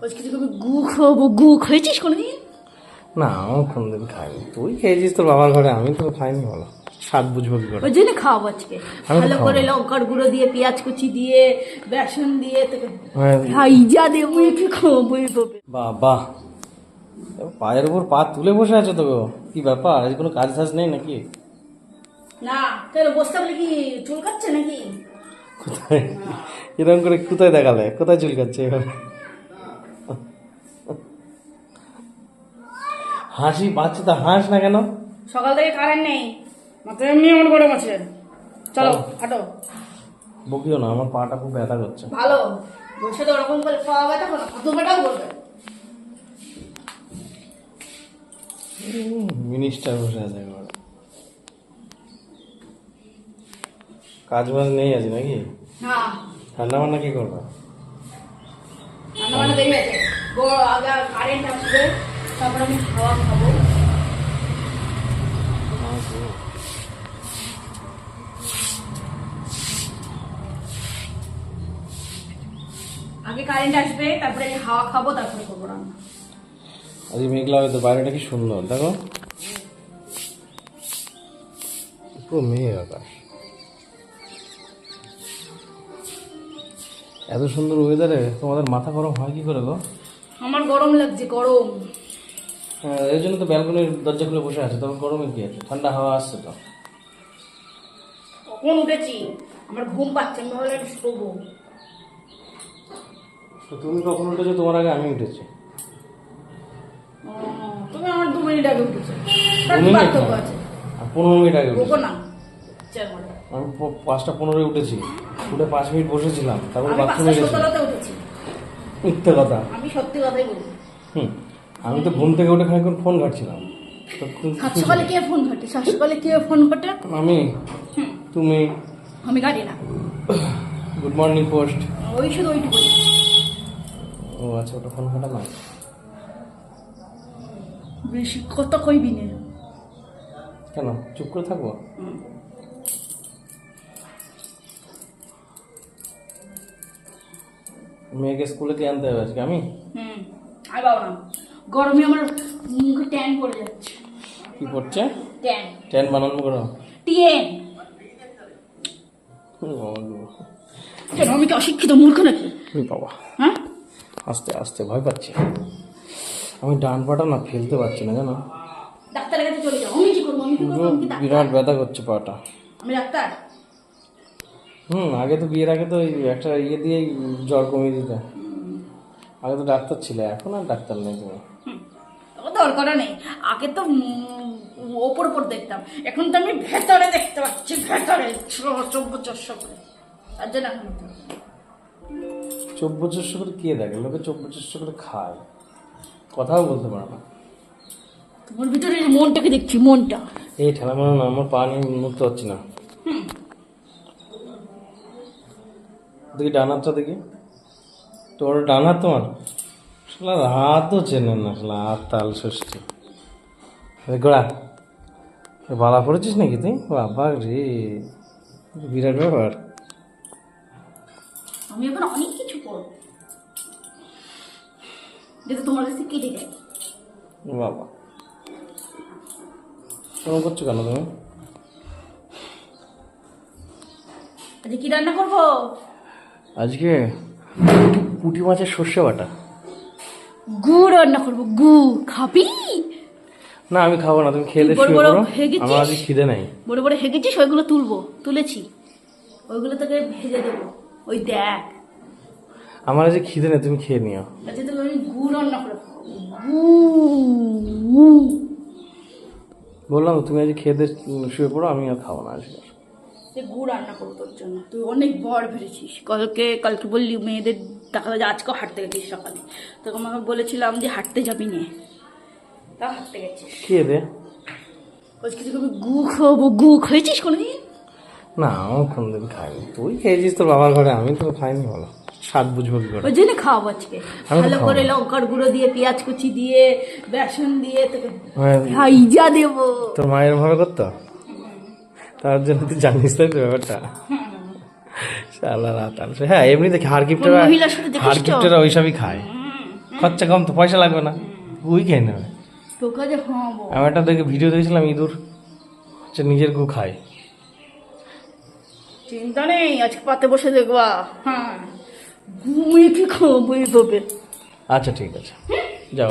আজকে তোকে গু খাব গু খেয়েছিস কোনোদিন? না আমার কোনদিন খাইনি। তুই খেয়েছিস তোর বাবার ঘরে আমি তো খাইনি বলো। স্বাদ বুঝব কি করে? ওই জন্য খাওয়াবো আজকে। ভালো করে লঙ্কার গুঁড়ো দিয়ে পেঁয়াজ কুচি দিয়ে বেসন দিয়ে তোকে হ্যাঁ, ভাইজা দেবো একটু খাওয়াবো বাহ পায়ের উপর পা তুলে বসে আছো তো। কি ব্যাপার? আজ কোনো কাজ টাজ নেই নাকি? না তাহলে বসতে বলে কি চুল কাটছে নাকি? কোথায়? এরকম করে কোথায় দেখালে? কোথায় চুল চুলকাচ্ছে এভাবে? হাসি পাচ্ছে তা হাস না কেন? সকাল থেকে কারেন্ট নেই। মাত্র এমনি এমন করে আছে চলো হাঁটো। বকিও না আমার পাটা খুব ব্যথা করছে। ভালো। বসে তো ওরকম করে খাওয়া ব্যথা করো কত ব্যথাও করবে। মিনিস্টার বসে আছে একবার কাজ বাজ নেই আজ নাকি? না। ঠান্ডা মান্না কি করবে? রান্না বান্না দেরি আছে কারেন্ট আসবে। তারপর আমি খাওয়া খাব। আগে কারেন্ট আসবে তারপরে আমি হাওয়া খাব তারপরে করব রান্না। আজ মেঘলা হয়তো বাইরেটা কি সুন্দর দেখো। পুরো মেঘ আকাশ। এত সুন্দর ওয়েদারে তোমাদের মাথা গরম হয় কি করে গো? আমার গরম লাগছে গরম। হ্যাঁ এই জন্য তো ব্যালকনির দরজা খুলে বসে আছে তখন গরমে কি আছে? ঠান্ডা হাওয়া আসছে তো। কখন উঠেছি? আমার ঘুম পাচ্ছে ভাবলাম একটু শোবো। তো তুমি কখন উঠেছো? তোমার আগে আমি উঠেছি। তুমি আমার দু মিনিট আগে উঠেছো। দু মিনিট আর পনেরো মিনিট আগে উঠেছি। না। আমি পাঁচটা পনেরোয় উঠেছি। উঠে পাঁচ মিনিট বসেছিলাম তারপর বাথরুমে গেছি। মিথ্যে কথা। আমি সত্যি কথাই বলি হুম। আমি তো ঘুম থেকে উঠে খানিক্ষণ ফোন ঘাটছিলাম। তো সাত সকালে কে ফোন ঘটে? সাত সকালে কে ফোন ঘটে? আমি? তুমি? আমি গাড়ি না। Good morning post. ওই শুধু ওইটুকু ও আচ্ছা ওটা ফোন ঘাটা না বেশি কত কইবি না। কেন? চুপ করে থাকব? মেয়েকে স্কুলে কে আনতে হবে আজকে? আমি? হুম। আর বাবা। না গরমে আমার মুখে ট্যান পড়ে যাচ্ছে। কি করছে ট্যান ট্যান বানানো করো টিএন কেন আমি কি অশিক্ষিত মূর্খ নাকি? বাবা। হ্যাঁ? আস্তে আস্তে ভয় পাচ্ছি। আমি ডান পাটা না ফেলতে পারছি না জানো? ডাক্তারের কাছে চলে যাও। আমি কি করব? আমি? বিরাট ব্যথা করছে পাটা। আমি ডাক্তার? হুম আগে তো বিয়ের আগে তো একটা ইয়ে দিয়ে জ্বর কমিয়ে দিতে। আগে তো ডাক্তার ছিল এখন আর ডাক্তার নেই তুমি দরকারও নেই। আগে তো ওপর ওপর দেখতাম। এখন তো আমি ভেতরে দেখতে পাচ্ছি ভেতরে। চব্য চস্য করে। তার জন্য এখন চব্য চেষ্টা করে কে দেখে? লোকে চব্য চেষ্টা করে খায়। কথাও বলতে পারে না। তোমার ভিতরে মনটাকে দেখছি মনটা। এই ঠেলা মারো না আমার পা নিয়ে মুক্ত হচ্ছে না। দেখি ডান হাতটা দেখি। তোর ডান তোমার? শালা হাতও চেনে না শালা হাত তাল ষষ্ঠী। গোড়া বালা পড়েছিস নাকি তুই? বাবা রে বিরাট ব্যাপার। আমি এখন অনেক কিছু করব। যেটা তোমার কাছে কেটে যায়। বাবা। কেমন করছ কেন তুমি? আজকে কি রান্না করব? আজকে পুঁটি মাছের সর্ষে বাটা। গু রান্না করব গু খাবি? না আমি খাব না তুমি খেলে শুয়ে পড়ো। আমার আজকে খিদে নাই। বড় বড় হেগেছিস ওইগুলো তুলবো তুলেছি। ওইগুলো তোকে ভেজে দেবো। ওই দেখ। আমার আজকে খিদে নেই তুমি খেয়ে নিও। আজকে তোকে আমি গু রান্না করে গু। বললাম তুমি আজকে খেয়ে শুয়ে পড়ো আমি আর খাব না আজকে। সে গু রান্না করব তোর জন্য। তুই অনেক বড় ফেলেছিস কালকে কালকে বললি মেয়েদের দেখা যায় আজকেও হাঁটতে গেছিস সকালে। তোকে আমাকে বলেছিলাম যে হাঁটতে যাবি নে। তা হাঁটতে গেছিস। খেয়ে দে আজকে আমি গু খাওয়াবো গু খেয়েছিস কোনোদিন? না আমার কোনদিন খাইনি। তুই খেয়েছিস তোর বাবার ঘরে আমি তো খাইনি বলো। স্বাদ বুঝব কি করে? ওই জন্য খাওয়াবো আজকে। ভালো করে লঙ্কার গুঁড়ো দিয়ে পেঁয়াজ কুচি দিয়ে বেসন দিয়ে তোকে হ্যাঁ, ভাইজা দেবো। তোর মায়ের ভাবে করতো? তার জন্য তুই জানিস তাই তো ব্যাপারটা? শালা রাত হ্যাঁ এমনি দেখি হার গিফটেরা? হার গিফটেরা ওইসবই খায়। খরচা কম তো পয়সা লাগবে না। গুই খেয়ে নেবে। আমি একটা দেখে ভিডিও দেখেছিলাম ইঁদুর। হচ্ছে নিজের গু খায়। চিন্তা নেই আজকে পাতে বসে দেখবা। হ্যাঁ। কি এইভাবে আচ্ছা ঠিক আছে। যাও।